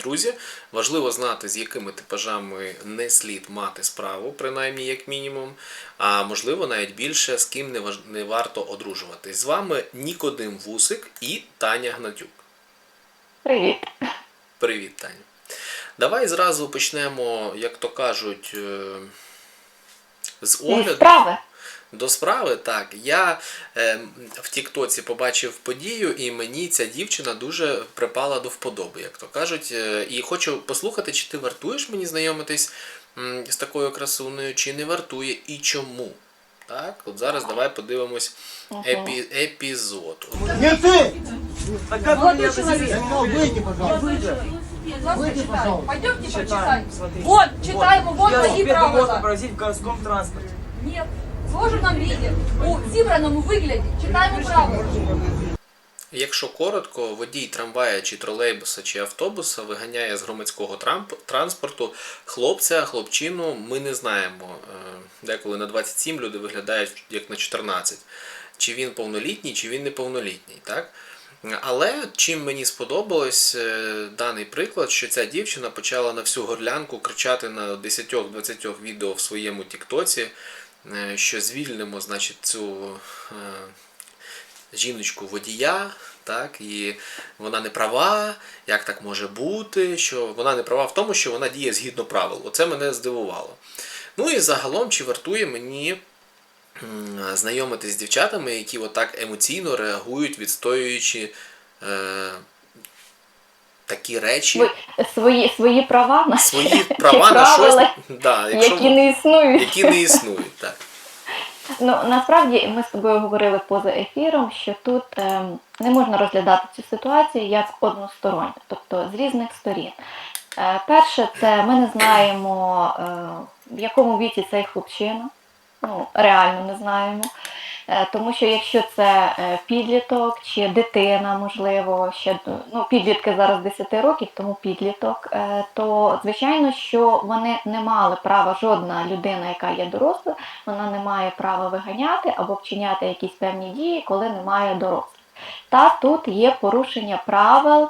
друзі. Важливо знати, з якими типажами не слід мати справу, принаймні як мінімум. А можливо, навіть більше з ким не, важ... не варто одружуватись. З вами Нікодим Вусик і Таня Гнатюк. Привіт. Привіт, Таня. Давай зразу почнемо, як то кажуть, е, з огляду. справи. До справи, так. Я е, в Тіктоці побачив подію, і мені ця дівчина дуже припала до вподоби, як то кажуть. Е, і хочу послухати, чи ти вартуєш мені знайомитись м, з такою красунею, чи не вартує, і чому. Так, от зараз давай подивимось епі, епізод. Не ты! Так как вы Молодой меня человек. вызовете? Ну, выйди, пожалуйста. Выйди, пожалуйста. Пойдемте почитаем. Читаем, смотрите. Вот, читаем, вот Я мои велосипед можно правила. провозить в городском транспорте. Нет, в сложенном виде, у зібраному вигляді. Читаємо правила. Якщо коротко, водій трамвая чи тролейбуса чи автобуса виганяє з громадського транспорту хлопця, хлопчину, ми не знаємо. Е, Деколи на 27 люди виглядають як на 14. Чи він повнолітній, чи він неповнолітній. Так? Але чим мені сподобалось е, даний приклад, що ця дівчина почала на всю горлянку кричати на 10-20 відео в своєму Тіктоці, що звільнимо, значить, цю е, жіночку водія, так, і вона не права, як так може бути, що вона не права в тому, що вона діє згідно правил. Оце мене здивувало. Ну і загалом, чи вартує мені знайомитись з дівчатами, які отак емоційно реагують, відстоюючи е, такі речі, Свої, свої права на свої права на щось, да, якщо, які не існують. які не існують. Так. Ну насправді ми з тобою говорили поза ефіром, що тут ем, не можна розглядати цю ситуацію як односторонню, тобто з різних сторін. Е, перше, це ми не знаємо, е, в якому віці цей хлопчина. Ну, реально не знаємо. Е, Тому що якщо це е, підліток чи дитина, можливо, ще ну, підлітки зараз 10 років, тому підліток, е, то звичайно, що вони не мали права, жодна людина, яка є дорослою, вона не має права виганяти або вчиняти якісь певні дії, коли немає дорослих. Та тут є порушення правил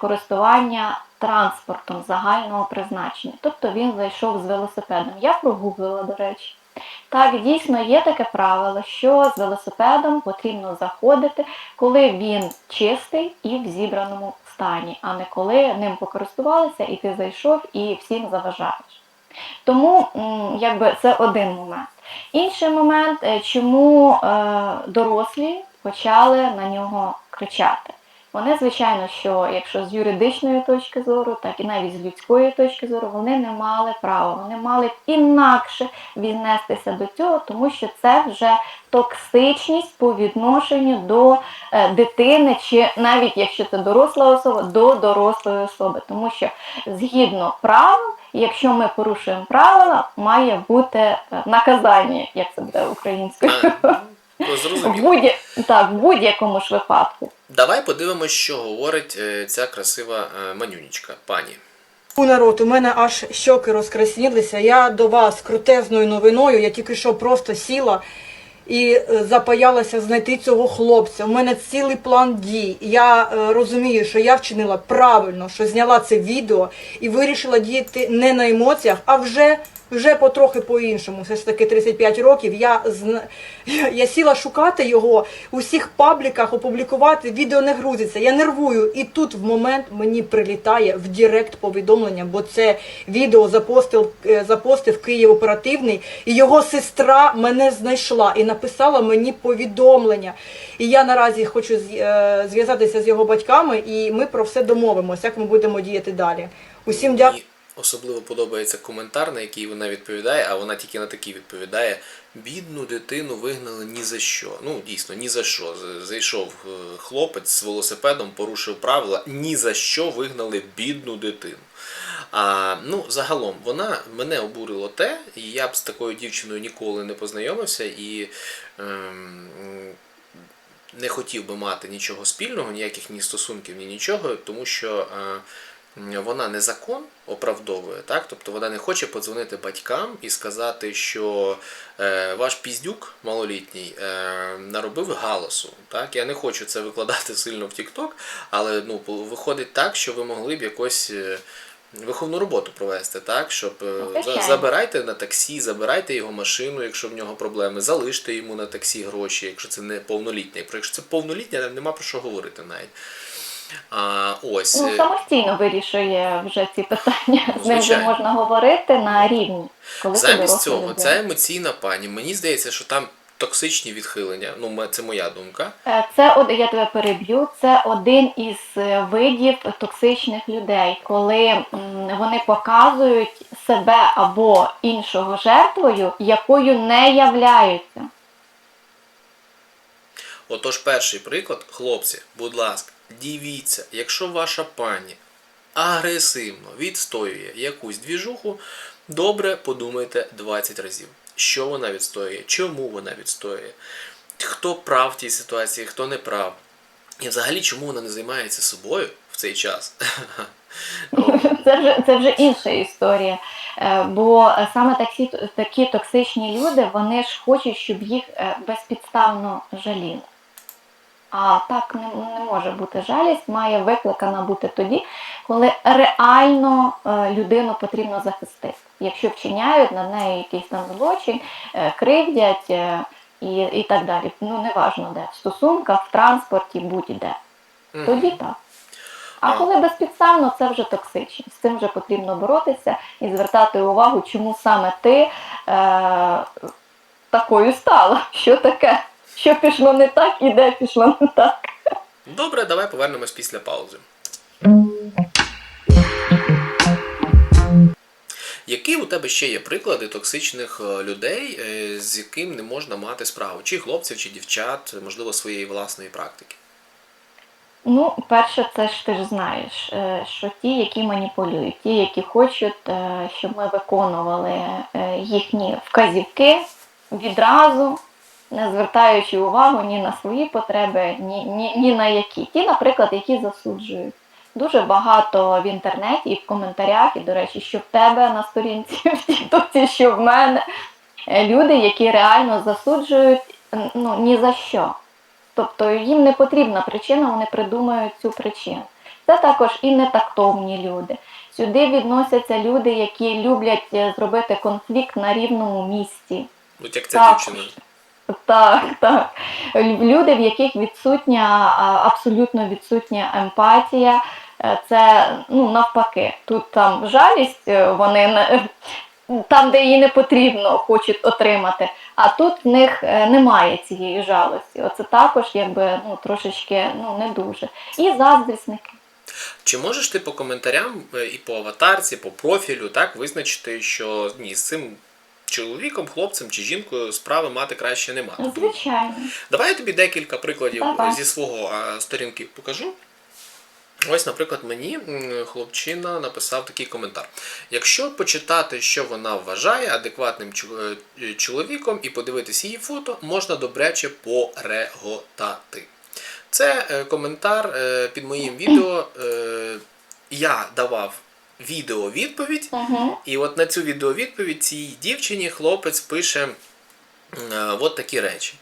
користування транспортом загального призначення. Тобто він зайшов з велосипедом. Я прогуглила, до речі. Так, дійсно є таке правило, що з велосипедом потрібно заходити, коли він чистий і в зібраному стані, а не коли ним покористувалися і ти зайшов і всім заважаєш. Тому якби це один момент. Інший момент, е, чому е, дорослі почали на нього кричати. Вони, звичайно, що якщо з юридичної точки зору, так і навіть з людської точки зору, вони не мали права, вони мали б інакше віднестися до цього, тому що це вже токсичність по відношенню до е, дитини, чи навіть якщо це доросла особа, до дорослої особи. Тому що згідно правил, якщо ми порушуємо правила, має бути е, наказання, як це буде українською. А, ну, зрозуміло. так, в будь-якому ж випадку. Давай подивимось, що говорить е, ця красива е, манюнічка, пані. У народ, у мене аж щоки розкраснілися. Я до вас крутезною новиною. Я тільки що просто сіла і е, запаялася знайти цього хлопця. У мене цілий план дій. Я розумію, що я вчинила правильно, що зняла це відео і вирішила діяти не на емоціях, а вже. Вже потрохи по-іншому, все ж таки 35 років. Я, я, я сіла шукати його у всіх пабліках, опублікувати, відео не грузиться. Я нервую. І тут в момент мені прилітає в Директ повідомлення, бо це відео запостив, е, запостив Київ оперативний, і його сестра мене знайшла і написала мені повідомлення. І я наразі хочу е, зв'язатися з його батьками, і ми про все домовимося, як ми будемо діяти далі. Усім дякую. Особливо подобається коментар, на який вона відповідає, а вона тільки на такий відповідає. Бідну дитину вигнали ні за що. Ну, дійсно, ні за що. Зайшов е, хлопець з велосипедом, порушив правила, ні за що вигнали бідну дитину. А, ну, загалом, вона мене обурило те, і я б з такою дівчиною ніколи не познайомився і ем, не хотів би мати нічого спільного, ніяких ні стосунків, ні нічого, тому що. Е, вона не закон оправдовує, так? Тобто вона не хоче подзвонити батькам і сказати, що е, ваш піздюк малолітній е, наробив галасу. Так? Я не хочу це викладати сильно в TikTok, але ну, виходить так, що ви могли б якось. е, Виховну роботу провести, так, щоб е, забирайте на таксі, забирайте його машину, якщо в нього проблеми, залиште йому на таксі гроші, якщо це не повнолітнє. Якщо це повнолітнє, нема про що говорити навіть. А, ось. Ну, е, самостійно вирішує вже ці питання. З ним вже можна говорити на рівні. Коли Замість цього, людина. ця емоційна пані, мені здається, що там токсичні відхилення. Ну, це моя думка. Е, Це я тебе переб'ю. Це один із е, видів токсичних людей, коли вони показують себе або іншого жертвою, якою не являються. Отож, перший приклад, хлопці, будь ласка, дивіться, якщо ваша пані агресивно відстоює якусь двіжуху, добре подумайте 20 разів, що вона відстоює, чому вона відстоює, хто прав в тій ситуації, хто не прав. І взагалі, чому вона не займається собою в цей час? Це вже це вже інша історія. Е, Бо саме такі, такі токсичні люди, вони ж хочуть, щоб їх е, безпідставно жаліли. А так не, не може бути жалість, має викликана бути тоді, коли реально е, людину потрібно захистити. Якщо вчиняють на неї якийсь там злочин, е, кривдять е, і, і так далі. Ну, неважно де, в стосунках, в транспорті, будь-де. Тоді так. А коли безпідставно, це вже токсично. З цим вже потрібно боротися і звертати увагу, чому саме ти е, такою стала. Що таке? Що пішло не так і де пішло не так. Добре, давай повернемось після паузи. Які у тебе ще є приклади токсичних е, людей, е, з яким не можна мати справу? Чи хлопців, чи дівчат, можливо, своєї власної практики? Ну, перше, це ж ти ж знаєш, е, що ті, які маніпулюють, ті, які хочуть, щоб ми виконували їхні вказівки відразу, не звертаючи увагу ні на свої потреби, ні, ні, ні на які. Ті, наприклад, які засуджують. Дуже багато в інтернеті і в коментарях, і, до речі, що в тебе на сторінці в Тіктоці, що в мене. е, Люди, які реально засуджують ну, ні за що. Тобто їм не потрібна причина, вони придумають цю причину. Це також і нетактовні люди. Сюди відносяться люди, які люблять е, зробити конфлікт на рівному місці. От як Також. дівчина. Так, так. Люди, в яких відсутня, абсолютно відсутня емпатія, е, це ну, навпаки. Тут там жалість, е, вони там, де її не потрібно, хочуть отримати. А тут в них е, немає цієї жалості. Оце також якби ну, трошечки ну, не дуже. І заздрісники. Чи можеш ти по коментарям і по аватарці, по профілю так визначити, що ні, з цим чоловіком, хлопцем чи жінкою справи мати краще не мати? Звичайно. Давай я тобі декілька прикладів Давай. зі свого сторінки покажу. Ось, наприклад, мені хлопчина написав такий коментар. Якщо почитати, що вона вважає адекватним е, чоловіком і подивитись її фото, можна добряче пореготати. Це е, коментар е, під моїм відео. Я давав відео відповідь, Угу. і от на цю відеовідповідь цій дівчині хлопець пише е, от такі речі.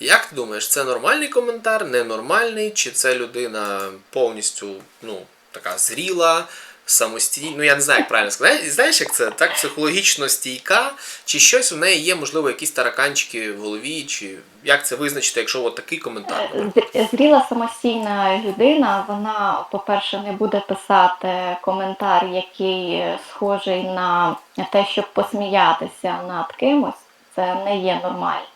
Як ти думаєш, це нормальний коментар, ненормальний, чи це людина повністю ну, така зріла, самостійна? Ну я не знаю, як правильно сказати. Знаєш, як це так психологічно стійка, чи щось в неї є, можливо, якісь тараканчики в голові, чи як це визначити, якщо от такий коментар? Зріла самостійна людина, вона, по-перше, не буде писати коментар, який е, схожий на те, щоб посміятися над кимось. Це не є нормально.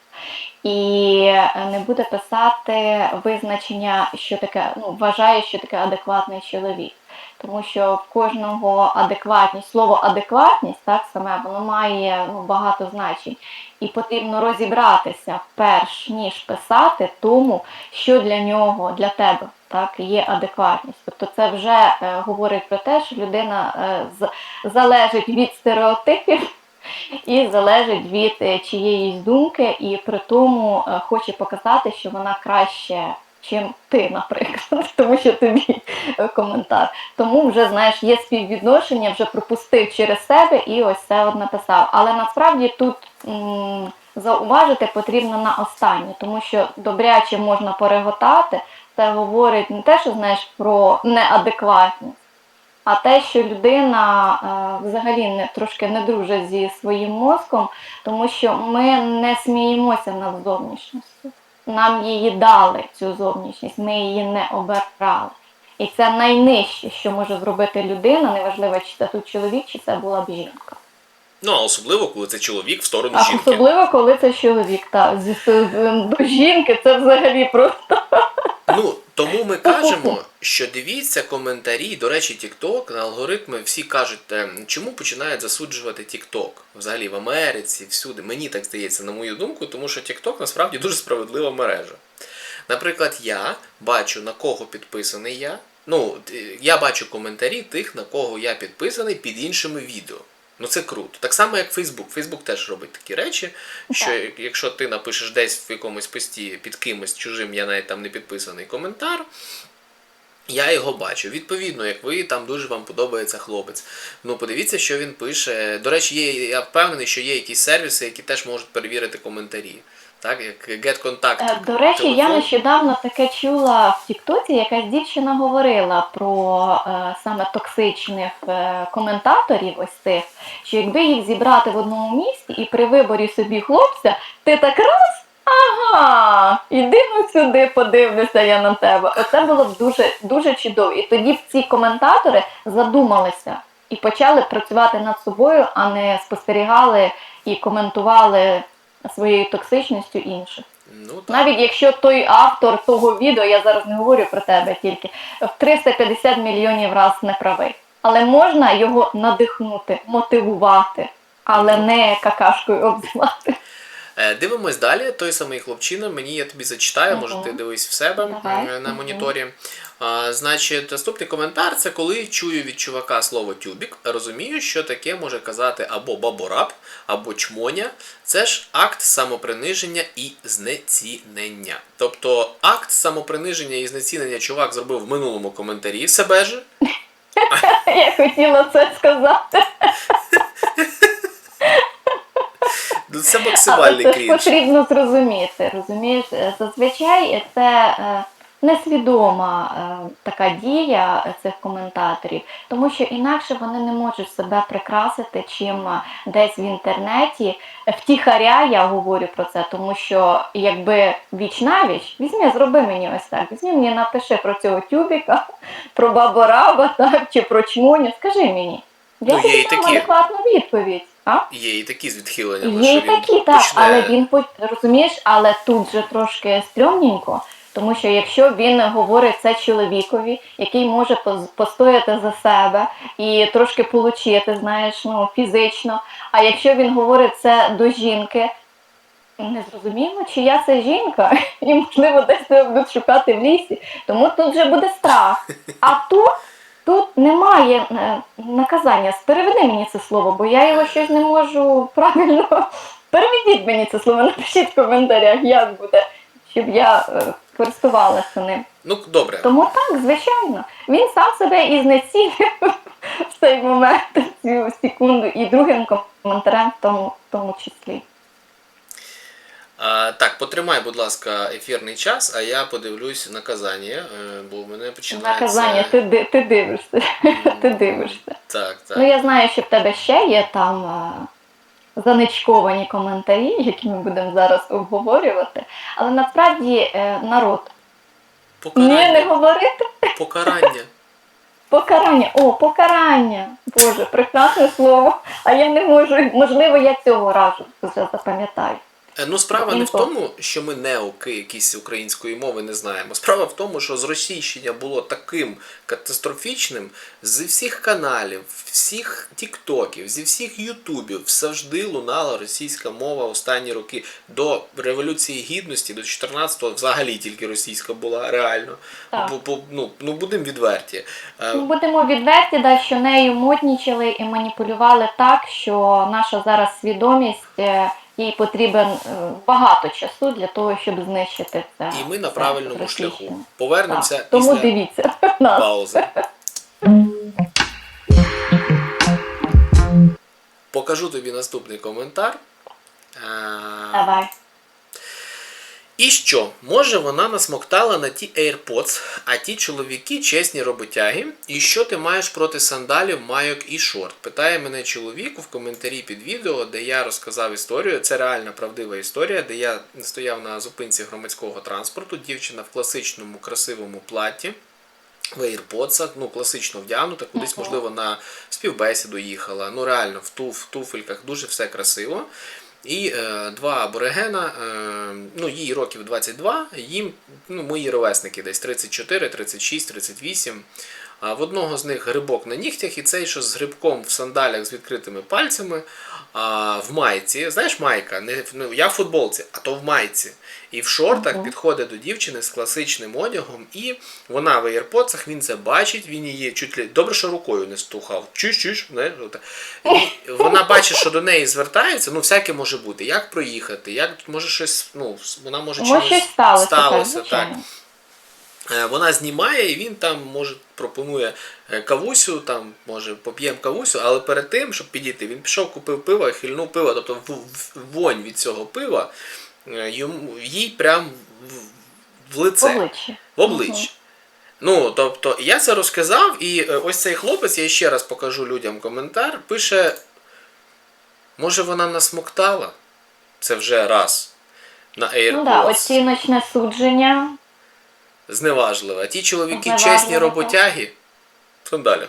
І е, не буде писати визначення, що таке, ну, вважає, що таке адекватний чоловік. Тому що в кожного адекватність, слово адекватність, так саме, воно має ну, багато значень. І потрібно розібратися, перш ніж писати тому, що для нього, для тебе так, є адекватність. Тобто це вже е, говорить про те, що людина е, з, залежить від стереотипів і залежить від е, чиєїсь думки, і при тому е, хоче показати, що вона краще чим ти, наприклад, тому що тобі е, коментар. Тому вже знаєш, є співвідношення, вже пропустив через себе і ось це от написав. Але насправді тут м, зауважити потрібно на останнє, тому що добряче можна переготати. Це говорить не те, що знаєш про неадекватність, а те, що людина е, взагалі не трошки не дружить зі своїм мозком, тому що ми не сміємося над зовнішністю. Нам її дали цю зовнішність, ми її не обирали. І це найнижче, що може зробити людина, неважливо, чи це тут чоловік, чи це була б жінка. Ну, а особливо, коли це чоловік в сторону А жінки. особливо, коли це чоловік. так. до жінки це взагалі просто. Ну, тому ми кажемо, що дивіться коментарі. До речі, TikTok, алгоритми всі кажуть, е, чому починають засуджувати TikTok? Взагалі в Америці, всюди. Мені так здається, на мою думку, тому що TikTok насправді дуже справедлива мережа. Наприклад, я бачу на кого підписаний я. Ну, я бачу коментарі тих, на кого я підписаний під іншими відео. Ну це круто. Так само, як Facebook. Facebook теж робить такі речі, що Так. якщо ти напишеш десь в якомусь пості під кимось чужим, я навіть там не підписаний коментар. Я його бачу. Відповідно, як ви там дуже вам подобається хлопець. Ну подивіться, що він пише. До речі, є, я впевнений, що є якісь сервіси, які теж можуть перевірити коментарі. Так, як GetContact. Е, До речі, я нещодавно таке чула в Тіктоці, якась дівчина говорила про е, саме токсичних е, коментаторів, ось цих, що якби їх зібрати в одному місці і при виборі собі хлопця, ти так раз. Ага, іди ну сюди, подивлюся я на тебе. Оце було б дуже дуже чудово. І тоді б ці коментатори задумалися і почали працювати над собою, а не спостерігали і коментували своєю токсичністю інших. Ну, так. Навіть якщо той автор того відео, я зараз не говорю про тебе тільки, в 350 мільйонів раз не правий. Але можна його надихнути, мотивувати, але не какашкою обзивати. Е, Дивимось далі. Той самий хлопчина. Мені я тобі зачитаю, може ти дивись в себе Давай. е, на моніторі. Значить, наступний коментар це коли чую від чувака слово тюбік, розумію, що таке може казати або бабораб, або чмоня. Це ж акт самоприниження і знецінення. Тобто акт самоприниження і знецінення чувак зробив в минулому коментарі себе ж. Я хотіла це сказати. Ну, Це максимальний це потрібно зрозуміти. Розумієш, зазвичай це е, несвідома е, така дія цих коментаторів, тому що інакше вони не можуть себе прикрасити чим е, десь в інтернеті. Втіхаря я говорю про це, тому що якби віч навіч, візьми, зроби мені ось так. Візьми мені, напиши про цього тюбіка, про бабораба, так, чи про чмуню. Скажи мені. Я Ну, тобі дам адекватну відповідь. А? Є і такі з відхиленнями, Є що і він такі, так, почне- але він розумієш, але тут же трошки стрьомненько, тому що якщо він говорить це чоловікові, який може постояти за себе і трошки получити, знаєш, ну фізично. А якщо він говорить це до жінки, не зрозуміло, чия це жінка, і можливо десь будуть шукати в лісі. Тому тут вже буде страх. А тут. Тут немає е, наказання. Переведи мені це слово, бо я його щось не можу правильно. Переведіть мені це слово, напишіть в коментарях, як буде, щоб я е, користувалася ним. Ну, добре. Тому так, звичайно, він сам себе і знецінив в цей момент, цю секунду, і другим коментарем в тому, в тому числі. А, так, потримай, будь ласка, ефірний час, а я подивлюсь наказання, е, бо в мене починається... Наказання, ти, ти дивишся. Ти дивишся. Так, так. Ну я знаю, що в тебе ще є там е, заничковані коментарі, які ми будемо зараз обговорювати. Але насправді е, народ ні, Покарання. не говорити. Покарання. Покарання. О, покарання. Боже, прекрасне слово. А я не можу. Можливо, я цього разу вже запам'ятаю. Е, Ну, справа не в тому, що ми неоки якісь української мови не знаємо. Справа в тому, що зросійщення було таким катастрофічним з всіх каналів, всіх тіктоків, зі всіх ютубів завжди лунала російська мова останні роки. До Революції Гідності, до 14-го взагалі тільки російська була реально. Бо, бо, ну, ну будемо відверті. Е, Ми будемо відверті, да, що нею моднічили і маніпулювали так, що наша зараз свідомість е, їй потрібен е, багато часу для того, щоб знищити це. І ми на правильному розміщення. шляху. Повернемося Так, Тому після дивіться нас. паузи. Покажу тобі наступний коментар. Е, Давай. І що? Може вона насмоктала на ті AirPods, а ті чоловіки чесні роботяги. І що ти маєш проти сандалів, майок і шорт? Питає мене чоловік в коментарі під відео, де я розказав історію. Це реальна правдива історія, де я стояв на зупинці громадського транспорту. Дівчина в класичному красивому платі. В AirPods, ну класично вдягнута, кудись, можливо, на співбесіду їхала. Ну реально в, туф, в туфельках дуже все красиво. І е, два аборигена, е, ну їй років 22, їм ну, мої ровесники десь 34, 36, 38. А в одного з них грибок на нігтях, і цей, що з грибком в сандалях з відкритими пальцями, а в майці. Знаєш, майка, не, ну, я в футболці, а то в майці. І в шортах Ага. підходить до дівчини з класичним одягом, і вона в AirPods, він це бачить, він її чуть ли добре, що рукою не стухав. Чуш, чуш, знаєш. І вона бачить, що до неї звертаються, ну всяке може бути. Як проїхати, як може щось, ну, вона може Може чимось сталося, сталося, так, Вона знімає, і він там може пропонує е, кавусю, там може поп'ємо кавусю, але перед тим, щоб підійти, він пішов, купив пиво і хильнув пиво, тобто вонь від цього пива е, йому їй прям в, в В лице, обличчя. в обличчя. Ну, тобто, я це розказав, і е, ось цей хлопець, я ще раз покажу людям коментар, пише: може вона насмоктала? Це вже раз. На Ну да, оціночне судження. Зневажливе. А ті чоловіки чесні роботяги в сандалях.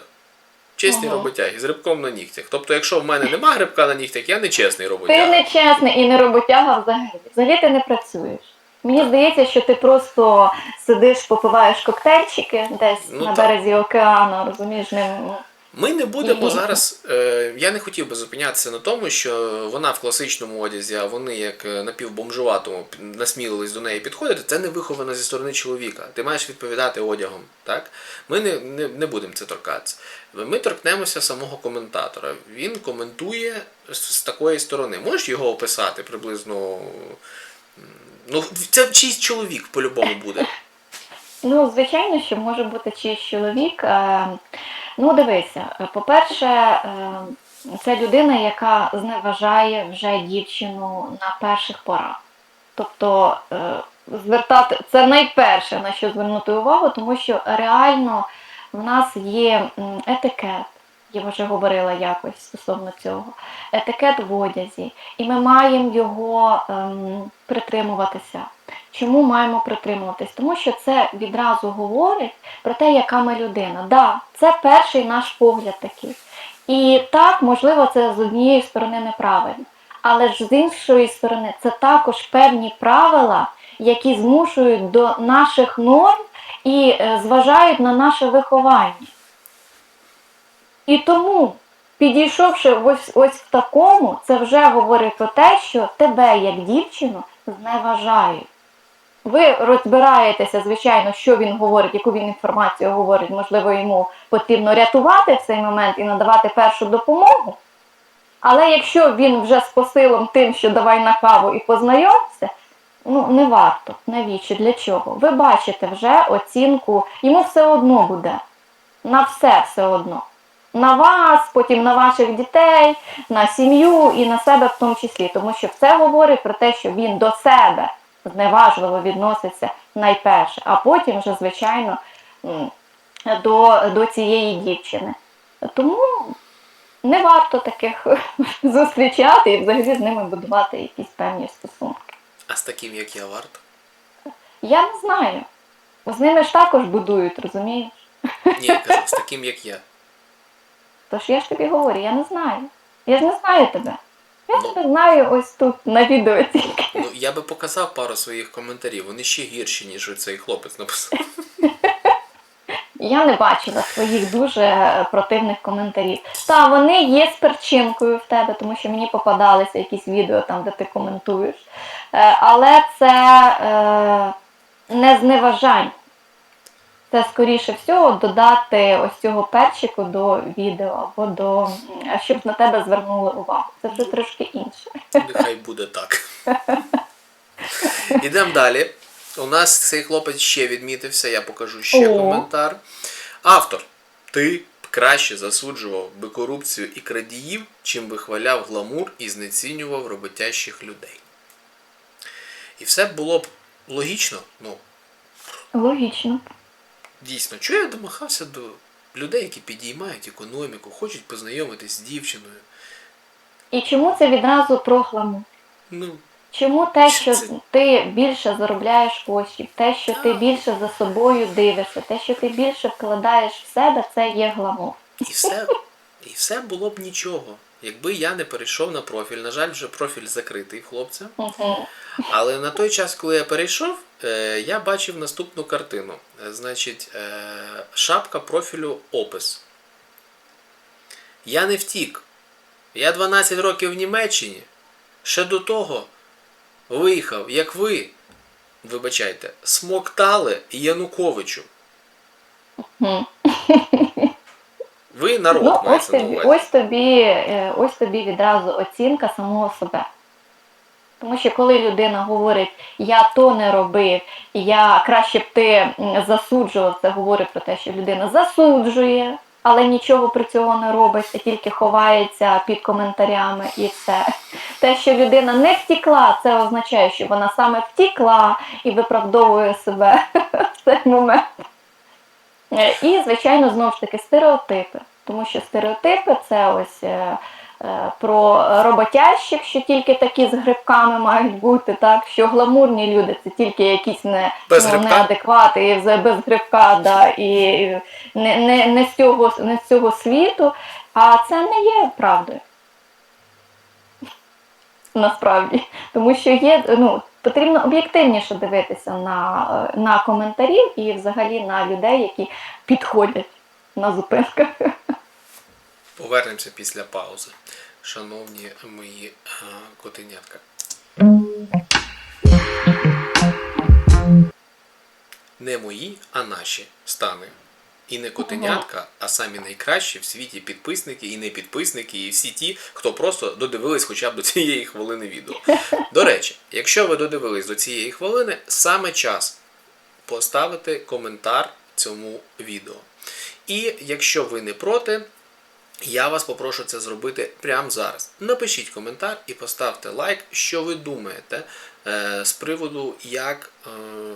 Чесні угу. роботяги з грибком на нігтях. Тобто, якщо в мене нема грибка на нігтях, я не чесний Ти не чесний і не роботяга взагалі. Взагалі ти не працюєш. Мені здається, що ти просто сидиш, попиваєш коктейльчики десь Ну, на так. березі океану, розумієш, не Ми не будемо зараз. Е, я не хотів би зупинятися на тому, що вона в класичному одязі, а вони як е, напівбомжуватому насмілились до неї підходити. Це не виховано зі сторони чоловіка. Ти маєш відповідати одягом. Так? Ми не, не, не будемо це торкатися. Ми торкнемося самого коментатора. Він коментує з, з такої сторони. Можеш його описати приблизно. Ну, це чийсь чоловік по-любому буде. Ну, звичайно, що може бути чийсь чоловік. Ну, дивися, е, по-перше, е, це людина, яка зневажає вже дівчину на перших порах. Тобто е, звертати це найперше на що звернути увагу, тому що реально в нас є етикет. Я вже говорила якось стосовно цього. Етикет в одязі, і ми маємо його ем, притримуватися. Чому маємо притримуватись? Тому що це відразу говорить про те, яка ми людина. Да, це перший наш погляд такий. І так, можливо, це з однієї сторони неправильно. Але ж з іншої сторони, це також певні правила, які змушують до наших норм і е, зважають на наше виховання. І тому, підійшовши ось, ось в такому, це вже говорить про те, що тебе, як дівчину, зневажають. Ви розбираєтеся, звичайно, що він говорить, яку він інформацію говорить. Можливо, йому потрібно рятувати в цей момент і надавати першу допомогу. Але якщо він вже з посилом тим, що давай на каву і познайомся, ну не варто. Навіщо? Для чого? Ви бачите вже оцінку, йому все одно буде. На все все одно. На вас, потім на ваших дітей, на сім'ю і на себе в тому числі. Тому що це говорить про те, що він до себе зневажливо відноситься найперше, а потім вже, звичайно, до, до цієї дівчини. Тому не варто таких зустрічати і взагалі з ними будувати якісь певні стосунки. А з таким, як я варто. Я не знаю. З ними ж також будують, розумієш? Ні, я кажу, з таким, як я. Тож я ж тобі говорю, я не знаю. Я ж не знаю тебе. Я тебе знаю ось тут на відео тільки. Ну, я би показав пару своїх коментарів. Вони ще гірші, ніж цей хлопець написав. Я не бачила своїх дуже противних коментарів. Та вони є з перчинкою в тебе, тому що мені попадалися якісь відео там, де ти коментуєш. Е, Але це е, не зневажання. Це скоріше всього додати ось цього перчику до відео або до щоб на тебе звернули увагу. Це вже трошки інше. Нехай буде так. Ідемо далі. У нас цей хлопець ще відмітився, я покажу ще О. коментар. Автор, ти краще засуджував би корупцію і крадіїв, чим вихваляв гламур і знецінював роботящих людей. І все було б логічно, ну, Логічно. Дійсно, чого я домахався до людей, які підіймають економіку, хочуть познайомитись з дівчиною. І чому це відразу про гламур? Ну, Чому те, що Це- ти більше заробляєш коштів, те, що ти більше за собою дивишся, те, що ти більше вкладаєш в себе, це є гламур. І все, і все було б нічого. Якби я не перейшов на профіль, на жаль, вже профіль закритий в хлопця. Але на той час, коли я перейшов, е, я бачив наступну картину. Е, Значить, е, шапка профілю опис. Я не втік. Я 12 років в Німеччині. Ще до того виїхав, як ви, вибачайте, смоктали Януковичу. Ви народ Ну, ось тобі, ось тобі, е, ось тобі відразу оцінка самого себе. Тому що коли людина говорить, я то не робив, я краще б ти засуджував, це говорить про те, що людина засуджує, але нічого при цього не робить, а тільки ховається під коментарями і все. Те, що людина не втікла, це означає, що вона саме втікла і виправдовує себе в цей момент. Е, І, звичайно, знову ж таки стереотипи. Тому що стереотипи це ось е, е, про роботящих, що тільки такі з грибками мають бути, так що гламурні люди це тільки якісь не, Без ну, неадеквати, і без грибка, да, і не, не, не, з цього, не з цього світу. А це не є правдою. Насправді. Тому що є, ну, потрібно об'єктивніше дивитися на, на коментарів і взагалі на людей, які підходять на зупинках. Повернемося після паузи. Шановні мої а, котенятка. Не мої, а наші стани. І не котенятка, а самі найкращі в світі підписники і не підписники, і всі ті, хто просто додивились хоча б до цієї хвилини відео. До речі, якщо ви додивились до цієї хвилини, саме час поставити коментар цьому відео. І якщо ви не проти, я вас попрошу це зробити прямо зараз. Напишіть коментар і поставте лайк, що ви думаєте е, з приводу, як е,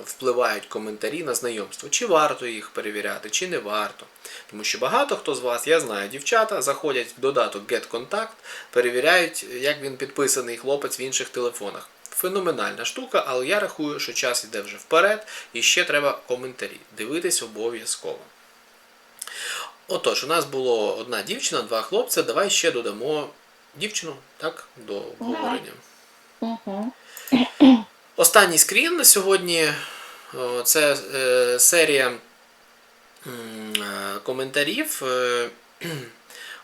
впливають коментарі на знайомство. Чи варто їх перевіряти, чи не варто. Тому що багато хто з вас, я знаю, дівчата, заходять в додаток GetContact, перевіряють, як він підписаний хлопець в інших телефонах. Феноменальна штука, але я рахую, що час іде вже вперед, і ще треба коментарі. Дивитись обов'язково. Отож, у нас було одна дівчина, два хлопця. Давай ще додамо дівчину, так, до обговорення. Угу. Останній скрін на сьогодні це е, серія е, коментарів. Е,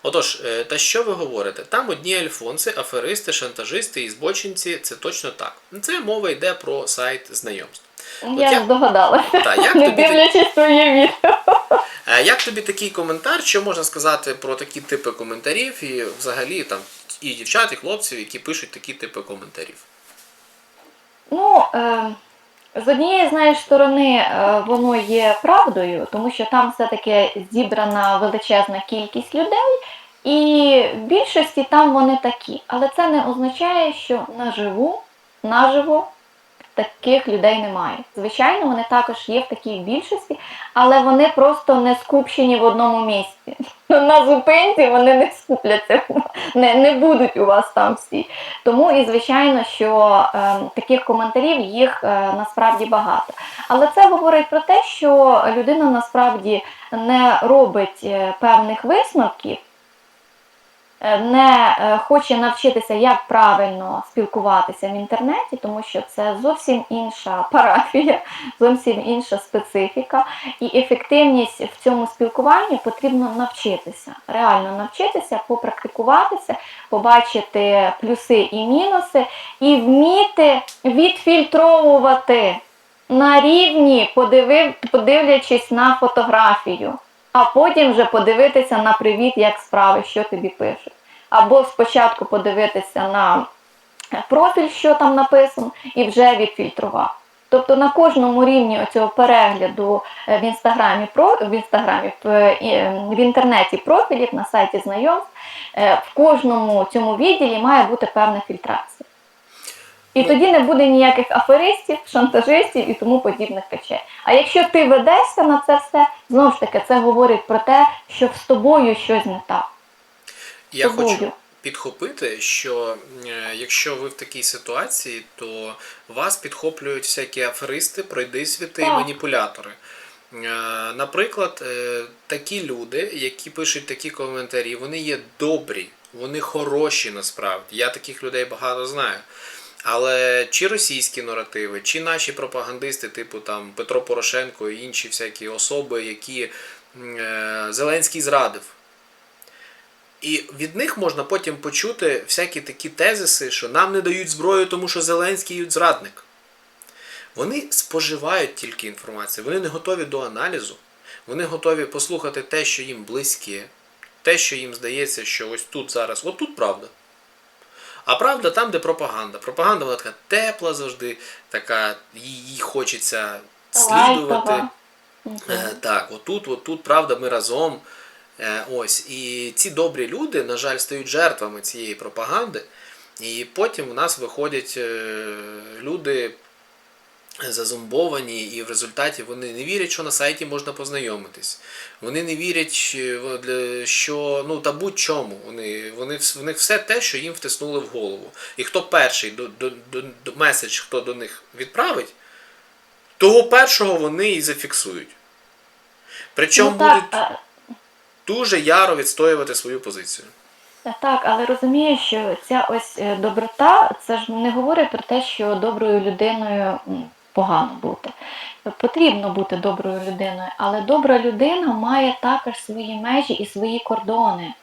Отож, е, та що ви говорите? Там одні альфонси, аферисти, шантажисти і збочинці це точно так. Це мова йде про сайт знайомств. Я я- здогадалася, Та, як не тобі, дивлячись твоє відео. Е, як тобі такий коментар? Що можна сказати про такі типи коментарів і взагалі там і дівчат, і хлопців, які пишуть такі типи коментарів? Ну, е, з однієї знаєш, сторони, е, воно є правдою, тому що там все-таки зібрана величезна кількість людей, і в більшості там вони такі. Але це не означає, що наживу, наживо таких людей немає. Звичайно, вони також є в такій більшості, але вони просто не скупчені в одному місці. На зупинці вони не скупляться, не, не будуть у вас там всі. Тому і звичайно, що е, таких коментарів їх е, насправді багато. Але це говорить про те, що людина насправді не робить е, певних висновків, не е, хоче навчитися, як правильно спілкуватися в інтернеті, тому що це зовсім інша парафія, зовсім інша специфіка, і ефективність в цьому спілкуванні потрібно навчитися, реально навчитися, попрактикуватися, побачити плюси і мінуси, і вміти відфільтровувати. на рівні, подивив, подивлячись на фотографію, а потім вже подивитися на привіт, як справи, що тобі пишуть. Або спочатку подивитися на профіль, що там написано, і вже відфільтрувати. Тобто на кожному рівні оцього перегляду е, в інстаграмі в інстаграмі е, е, в інтернеті профілів на сайті знайомств, в кожному цьому відділі має бути певна фільтрація. І тоді не буде ніяких аферистів, шантажистів і тому подібних речей. А якщо ти ведешся на це все, знову ж таки, це говорить про те, що з тобою щось не так. Я Тобою. хочу підхопити, що е, якщо ви в такій ситуації, то вас підхоплюють всякі аферисти, пройдисвіти і маніпулятори. Е, Наприклад, е, такі люди, які пишуть такі коментарі, вони є добрі, вони хороші насправді. Я таких людей багато знаю. Але чи російські наративи, чи наші пропагандисти, типу там Петро Порошенко і інші всякі особи, які е, Зеленський зрадив. І від них можна потім почути всякі такі тезиси, що нам не дають зброю, тому що Зеленський зрадник. Вони споживають тільки інформацію, вони не готові до аналізу, вони готові послухати те, що їм близьке, те, що їм здається, що ось тут зараз, от тут правда. А правда там, де пропаганда. Пропаганда вона така тепла завжди, така, їй хочеться слідувати. Е, Так, отут, отут, правда, ми разом. Е, Ось. І ці добрі люди, на жаль, стають жертвами цієї пропаганди. І потім в нас виходять е, люди зазомбовані, і в результаті вони не вірять, що на сайті можна познайомитись. Вони не вірять, е, що ну та будь-чому. Вони, вони, в них все те, що їм втиснули в голову. І хто перший до, до, до, до меседж, хто до них відправить, того першого вони і зафіксують. Причому Ну, так, будуть а- дуже яро відстоювати свою позицію. Так, але розумієш, що ця ось е, доброта, це ж не говорить про те, що доброю людиною погано бути. Потрібно бути доброю людиною, але добра людина має також свої межі і свої кордони,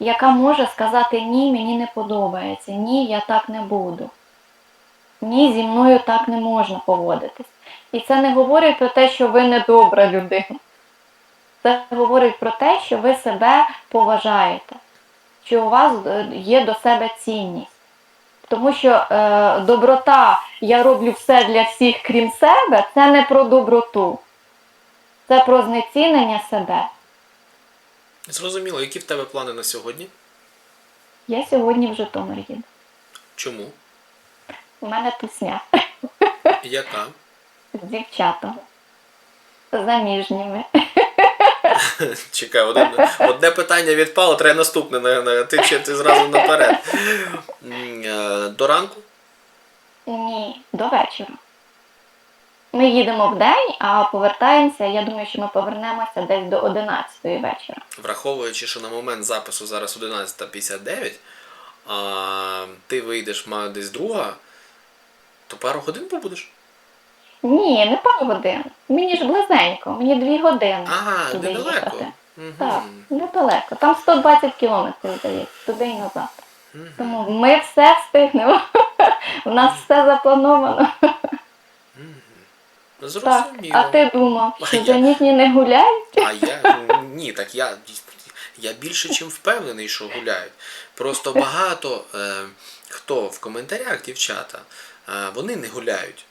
яка може сказати ні, мені не подобається, ні, я так не буду. Ні, зі мною так не можна поводитись. І це не говорить про те, що ви не добра людина. Це говорить про те, що ви себе поважаєте, що у вас е, є до себе цінність. Тому що е, доброта, я роблю все для всіх, крім себе, це не про доброту, це про знецінення себе. Зрозуміло, які в тебе плани на сьогодні? Я сьогодні в Житомир їду. Чому? У мене тусня Яка? з дівчатами, заміжніми. Чекай, одне, одне питання відпало, треба наступне. на- на- Ти, чи ти зразу наперед. Е, До ранку? Ні, до вечора. Ми їдемо в день, а повертаємося. Я думаю, що ми повернемося десь до 11 вечора. Враховуючи, що на момент запису зараз 11.59, а ти вийдеш маю десь друга, то пару годин побудеш. Ні, не пару годин. Мені ж близенько, мені дві години. Ага, туди недалеко. їхати. Мгм. Так, недалеко. Там 120 кілометрів здається, туди і назад. Тому ми все встигнемо. У нас все заплановано. Так. Зрозуміло. А ти думав, А що я- не гуляють? А я ні, так я, я більше чим впевнений, що гуляють. Просто багато е, хто в коментарях, дівчата, е, вони не гуляють.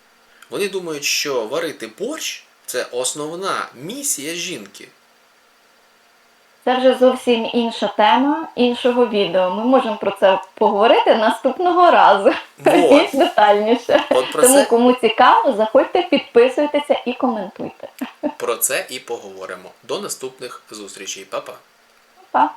Вони думають, що варити борщ це основна місія жінки. Це вже зовсім інша тема іншого відео. Ми можемо про це поговорити наступного разу. Вот. Більш детальніше. От про Тому це, кому цікаво, заходьте, підписуйтеся і коментуйте. про це і поговоримо. До наступних зустрічей. Па-па. Па!